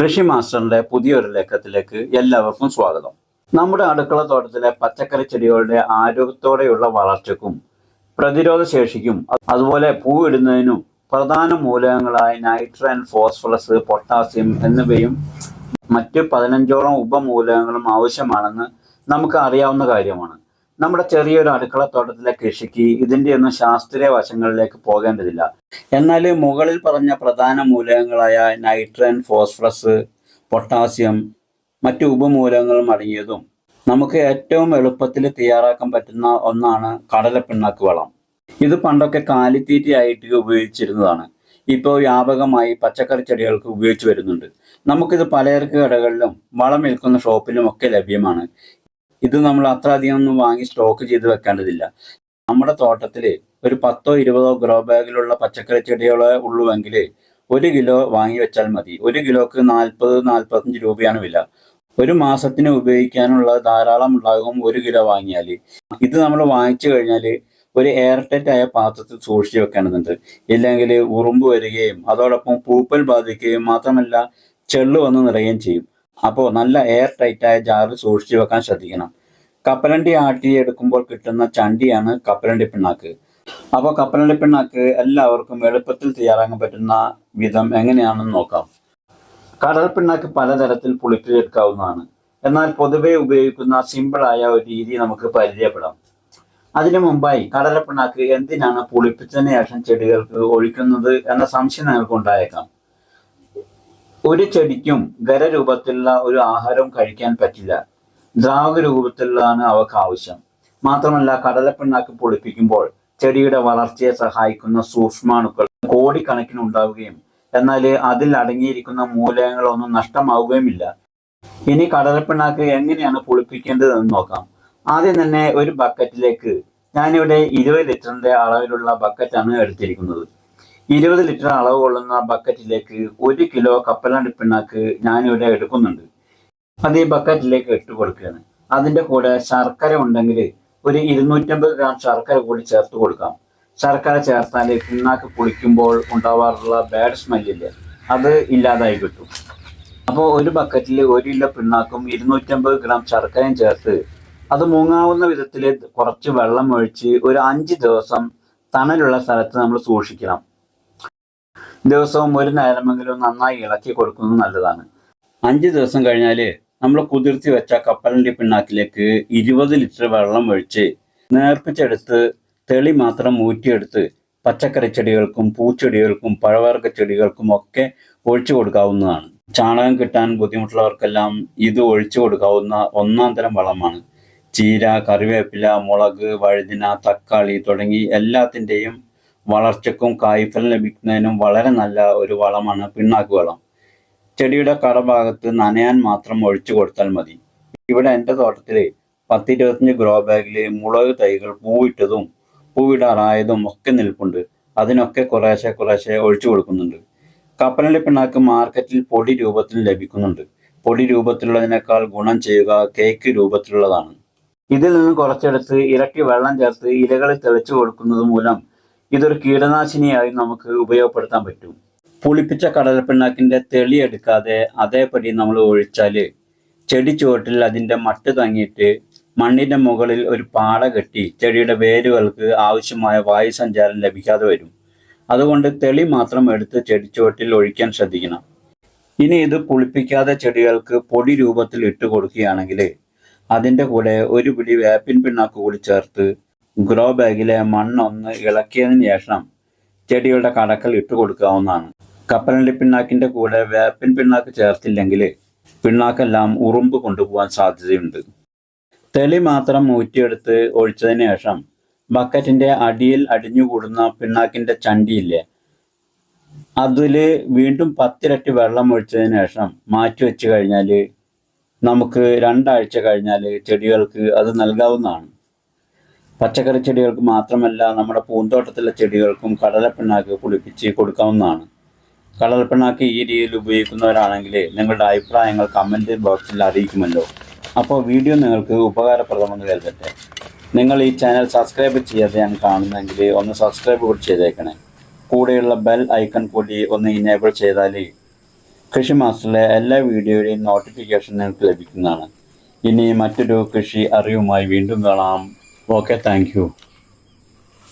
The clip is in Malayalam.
കൃഷി മാസ്റ്ററിന്റെ പുതിയൊരു ലക്കത്തിലേക്ക് എല്ലാവർക്കും സ്വാഗതം. നമ്മുടെ അടുക്കള തോട്ടത്തിലെ പച്ചക്കറി ചെടികളുടെ ആരോഗ്യത്തോടെയുള്ള വളർച്ചയ്ക്കും പ്രതിരോധ ശേഷിക്കും അതുപോലെ പൂവിടുന്നതിനും പ്രധാന മൂലകങ്ങളായ നൈട്രൻ ഫോസ്ഫറസ് പൊട്ടാസ്യം എന്നിവയും മറ്റ് പതിനഞ്ചോളം ഉപമൂലകങ്ങളും ആവശ്യമാണെന്ന് നമുക്ക് അറിയാവുന്ന കാര്യമാണ്. നമ്മുടെ ചെറിയൊരു അടുക്കള തോട്ടത്തിലെ കൃഷിക്ക് ഇതിന്റെ ഒന്നും ശാസ്ത്രീയ വശങ്ങളിലേക്ക് പോകേണ്ടതില്ല. എന്നാൽ മുകളിൽ പറഞ്ഞ പ്രധാന മൂലകങ്ങളായ നൈട്രൻ ഫോസ്ഫറസ് പൊട്ടാസ്യം മറ്റു ഉപമൂലകങ്ങളും അടങ്ങിയതും നമുക്ക് ഏറ്റവും എളുപ്പത്തിൽ തയ്യാറാക്കാൻ പറ്റുന്ന ഒന്നാണ് കടലപ്പിണ്ണാക്ക് വളം. ഇത് പണ്ടൊക്കെ കാലിത്തീറ്റയായിട്ട് ഉപയോഗിച്ചിരുന്നതാണ്. ഇപ്പോൾ വ്യാപകമായി പച്ചക്കറി ചെടികൾക്ക് ഉപയോഗിച്ച് വരുന്നുണ്ട്. നമുക്കിത് പലചരക്ക് കടകളിലും വളം വിൽക്കുന്ന ഷോപ്പിലും ഒക്കെ ലഭ്യമാണ്. ഇത് നമ്മൾ അത്ര അധികം ഒന്നും വാങ്ങി സ്റ്റോക്ക് ചെയ്ത് വെക്കേണ്ടതില്ല. നമ്മുടെ തോട്ടത്തിൽ ഒരു പത്തോ ഇരുപതോ ഗ്രോ ബാഗിലുള്ള പച്ചക്കറി ചെടികളെ ഉള്ളുവെങ്കിൽ ഒരു കിലോ വാങ്ങി വെച്ചാൽ മതി. ഒരു കിലോക്ക് നാൽപ്പത് നാൽപ്പത്തഞ്ച് രൂപയാണ് വില. ഒരു മാസത്തിന് ഉപയോഗിക്കാനുള്ള ധാരാളം ഉണ്ടാകും ഒരു കിലോ വാങ്ങിയാൽ ഇത് നമ്മൾ വാങ്ങിച്ചു കഴിഞ്ഞാൽ ഒരു എയർ ടൈറ്റ് ആയ പാത്രത്തിൽ സൂക്ഷിച്ചു വെക്കേണ്ടതുണ്ട്. ഇല്ലെങ്കിൽ ഉറുമ്പ് വരികയും അതോടൊപ്പം പൂപ്പൽ ബാധിക്കുകയും മാത്രമല്ല ചെള്ളു വന്ന് നിറയുകയും ചെയ്യും. അപ്പോൾ നല്ല എയർ ടൈറ്റായ ജാറിൽ സൂക്ഷിച്ചു വെക്കാൻ ശ്രദ്ധിക്കണം. കപ്പലണ്ടി ആട്ടി എടുക്കുമ്പോൾ കിട്ടുന്ന ചണ്ടിയാണ് കപ്പലണ്ടി പിണ്ണാക്ക്. അപ്പോൾ കപ്പലണ്ടി പിണ്ണാക്ക് എല്ലാവർക്കും എളുപ്പത്തിൽ തയ്യാറാക്കാൻ പറ്റുന്ന വിധം എങ്ങനെയാണെന്ന് നോക്കാം. കടൽ പിണ്ണാക്ക് പലതരത്തിൽ പുളിപ്പിച്ചെടുക്കാവുന്നതാണ് എന്നാൽ പൊതുവെ ഉപയോഗിക്കുന്ന സിമ്പിളായ ഒരു രീതി നമുക്ക് പരിചയപ്പെടാം. അതിനു മുമ്പായി കടലപ്പിണ്ണാക്ക് എന്തിനാണ് പുളിപ്പിച്ചതിന് ശേഷം ചെടികൾക്ക് ഒഴിക്കുന്നത് എന്ന സംശയം നിങ്ങൾക്ക് ഉണ്ടായേക്കാം ഒരു ചെടിക്കും ഖരരൂപത്തിലുള്ള ഒരു ആഹാരം കഴിക്കാൻ പറ്റില്ല. ദ്രാവക രൂപത്തിലാണ് അവക്ക് ആവശ്യം. മാത്രമല്ല കടലപ്പിണ്ണാക്ക് പൊളിപ്പിക്കുമ്പോൾ ചെടിയുടെ വളർച്ചയെ സഹായിക്കുന്ന സൂക്ഷ്മാണുക്കൾ കോടിക്കണക്കിന് ഉണ്ടാവുകയും എന്നാൽ അതിൽ അടങ്ങിയിരിക്കുന്ന മൂലകങ്ങളൊന്നും നഷ്ടമാവുകയുമില്ല. ഇനി കടലപ്പിണ്ണാക്ക് എങ്ങനെയാണ് പൊളിപ്പിക്കേണ്ടതെന്ന് നോക്കാം. ആദ്യം തന്നെ ഒരു ബക്കറ്റിലേക്ക് ഞാനിവിടെ ഇരുപത് ലിറ്ററിന്റെ അളവിലുള്ള ബക്കറ്റാണ് എടുത്തിരിക്കുന്നത്. ഇരുപത് ലിറ്റർ അളവ് കൊള്ളുന്ന ബക്കറ്റിലേക്ക് ഒരു കിലോ കപ്പലണ്ടി പിണ്ണാക്ക് ഞാനിവിടെ എടുക്കുന്നുണ്ട്. അത് ഈ ബക്കറ്റിലേക്ക് ഇട്ട് കൊടുക്കുകയാണ്. അതിന്റെ കൂടെ ശർക്കര ഉണ്ടെങ്കിൽ ഒരു ഇരുന്നൂറ്റമ്പത് ഗ്രാം ശർക്കര കൂടി ചേർത്ത് കൊടുക്കാം. ശർക്കര ചേർത്താൽ പിണ്ണാക്ക് കുളിക്കുമ്പോൾ ഉണ്ടാവാറുള്ള ബാഡ് സ്മെല്ലില്ലേ അത് ഇല്ലാതായി കിട്ടും. അപ്പോൾ ഒരു ബക്കറ്റിൽ ഒരു കിലോ പിണ്ണാക്കും ഇരുന്നൂറ്റമ്പത് ഗ്രാം ശർക്കരയും ചേർത്ത് അത് മുങ്ങാവുന്ന വിധത്തിൽ കുറച്ച് വെള്ളം ഒഴിച്ച് ഒരു അഞ്ച് ദിവസം തണലുള്ള സ്ഥലത്ത് നമ്മൾ സൂക്ഷിക്കണം. ദിവസവും ഒരു നേരമെങ്കിലും നന്നായി ഇളക്കി കൊടുക്കുന്നത് നല്ലതാണ്. അഞ്ച് ദിവസം കഴിഞ്ഞാൽ നമ്മൾ കുതിർത്തി വെച്ച കപ്പലിന്റെ പിണ്ണാക്കിലേക്ക് ഇരുപത് ലിറ്റർ വെള്ളം ഒഴിച്ച് നേർപ്പിച്ചെടുത്ത് തെളി മാത്രം ഊറ്റിയെടുത്ത് പച്ചക്കറി ചെടികൾക്കും പൂച്ചെടികൾക്കും പഴവർഗ ചെടികൾക്കും ഒക്കെ ഒഴിച്ചു കൊടുക്കാവുന്നതാണ്. ചാണകം കിട്ടാൻ ബുദ്ധിമുട്ടുള്ളവർക്കെല്ലാം ഇത് ഒഴിച്ചു കൊടുക്കാവുന്ന ഒന്നാം തരം വളമാണ്. ചീര കറിവേപ്പില മുളക് വഴുതിന തക്കാളി തുടങ്ങി എല്ലാത്തിന്റെയും വളർച്ചയ്ക്കും കായ്ഫലം ലഭിക്കുന്നതിനും വളരെ നല്ല ഒരു വളമാണ് പിണ്ണാക്ക് വളം. ചെടിയുടെ കറഭാഗത്ത് നനയാൻ മാത്രം ഒഴിച്ചു കൊടുത്താൽ മതി. ഇവിടെ എന്റെ തോട്ടത്തിൽ പത്തിരുപത്തഞ്ച് ഗ്രോ ബാഗിൽ മുളക് തൈകൾ പൂവിട്ടതും പൂവിടാറായതും ഒക്കെ നിൽപ്പുണ്ട്. അതിനൊക്കെ കുറേശ്ശെ കുറേശ്ശെ ഒഴിച്ചു കൊടുക്കുന്നുണ്ട്. കപ്പലിന്റെ പിണ്ണാക്ക് മാർക്കറ്റിൽ പൊടി രൂപത്തിൽ ലഭിക്കുന്നുണ്ട്. പൊടി രൂപത്തിലുള്ളതിനേക്കാൾ ഗുണം ചെയ്യുക കേക്ക് രൂപത്തിലുള്ളതാണ്. ഇതിൽ നിന്ന് കുറച്ചെടുത്ത് ഇരട്ടി വെള്ളം ചേർത്ത് ഇലകളിൽ തെളിച്ചു കൊടുക്കുന്നത് മൂലം ഇതൊരു കീടനാശിനിയായി നമുക്ക് ഉപയോഗപ്പെടുത്താൻ പറ്റും. പുളിപ്പിച്ച കടലപ്പിണ്ണാക്കിന്റെ തെളി എടുക്കാതെ അതേപടി നമ്മൾ ഒഴിച്ചാൽ ചെടി ചുവട്ടിൽ അതിന്റെ മട്ട് തങ്ങിയിട്ട് മണ്ണിന്റെ മുകളിൽ ഒരു പാട കെട്ടി ചെടിയുടെ വേരുകൾക്ക് ആവശ്യമായ വായു സഞ്ചാരം ലഭിക്കാതെ വരും. അതുകൊണ്ട് തെളി മാത്രം എടുത്ത് ചെടിച്ചുവട്ടിൽ ഒഴിക്കാൻ ശ്രദ്ധിക്കണം. ഇനി ഇത് പുളിപ്പിക്കാതെ ചെടികൾക്ക് പൊടി രൂപത്തിൽ ഇട്ട് കൊടുക്കുകയാണെങ്കിൽ അതിന്റെ കൂടെ ഒരു പിടി വേപ്പിൻ പിണ്ണാക്ക് കൂടി ചേർത്ത് ഗ്രോ ബാഗിലെ മണ്ണൊന്ന് ഇളക്കിയതിന് ശേഷം ചെടികളുടെ കടക്കൽ ഇട്ട് കൊടുക്കാവുന്നതാണ്. കപ്പലണ്ടി പിണ്ണാക്കിന്റെ കൂടെ വേപ്പിൻ പിണ്ണാക്ക് ചേർത്തില്ലെങ്കിൽ പിണ്ണാക്കെല്ലാം ഉറുമ്പ് കൊണ്ടുപോകാൻ സാധ്യതയുണ്ട്. തെളി മാത്രം ഊറ്റിയെടുത്ത് ഒഴിച്ചതിന് ശേഷം ബക്കറ്റിന്റെ അടിയിൽ അടിഞ്ഞുകൂടുന്ന പിണ്ണാക്കിന്റെ ചണ്ടിയില്ലേ അതിൽ വീണ്ടും പത്തിരട്ടി വെള്ളം ഒഴിച്ചതിന് ശേഷം മാറ്റി വെച്ച് കഴിഞ്ഞാൽ നമുക്ക് രണ്ടാഴ്ച കഴിഞ്ഞാൽ ചെടികൾക്ക് അത് നൽകാവുന്നതാണ്. പച്ചക്കറി ചെടികൾക്ക് മാത്രമല്ല നമ്മുടെ പൂന്തോട്ടത്തിലെ ചെടികൾക്കും കടലപ്പിണ്ണാക്ക് കുളിപ്പിച്ച് കൊടുക്കാവുന്നതാണ്. കടലപ്പിണ്ണാക്ക് ഈ രീതിയിൽ ഉപയോഗിക്കുന്നവരാണെങ്കിൽ നിങ്ങളുടെ അഭിപ്രായങ്ങൾ കമന്റ് ബോക്സിൽ അറിയിക്കുമല്ലോ. അപ്പോൾ വീഡിയോ നിങ്ങൾക്ക് ഉപകാരപ്രദമെന്ന് കരുതട്ടെ. നിങ്ങൾ ഈ ചാനൽ സബ്സ്ക്രൈബ് ചെയ്യാതെയാണ് കാണുന്നതെങ്കിൽ ഒന്ന് സബ്സ്ക്രൈബ് കൂടി ചെയ്തേക്കണേ. കൂടെയുള്ള ബെൽ ഐക്കൺ കൂടി ഒന്ന് ഇനേബിൾ ചെയ്താൽ കൃഷി മാസ്റ്ററിലെ എല്ലാ വീഡിയോയുടെയും നോട്ടിഫിക്കേഷൻ നിങ്ങൾക്ക് ലഭിക്കുന്നതാണ്. ഇനി മറ്റൊരു കൃഷി അറിവുമായി വീണ്ടും കാണാം. Okay, thank you.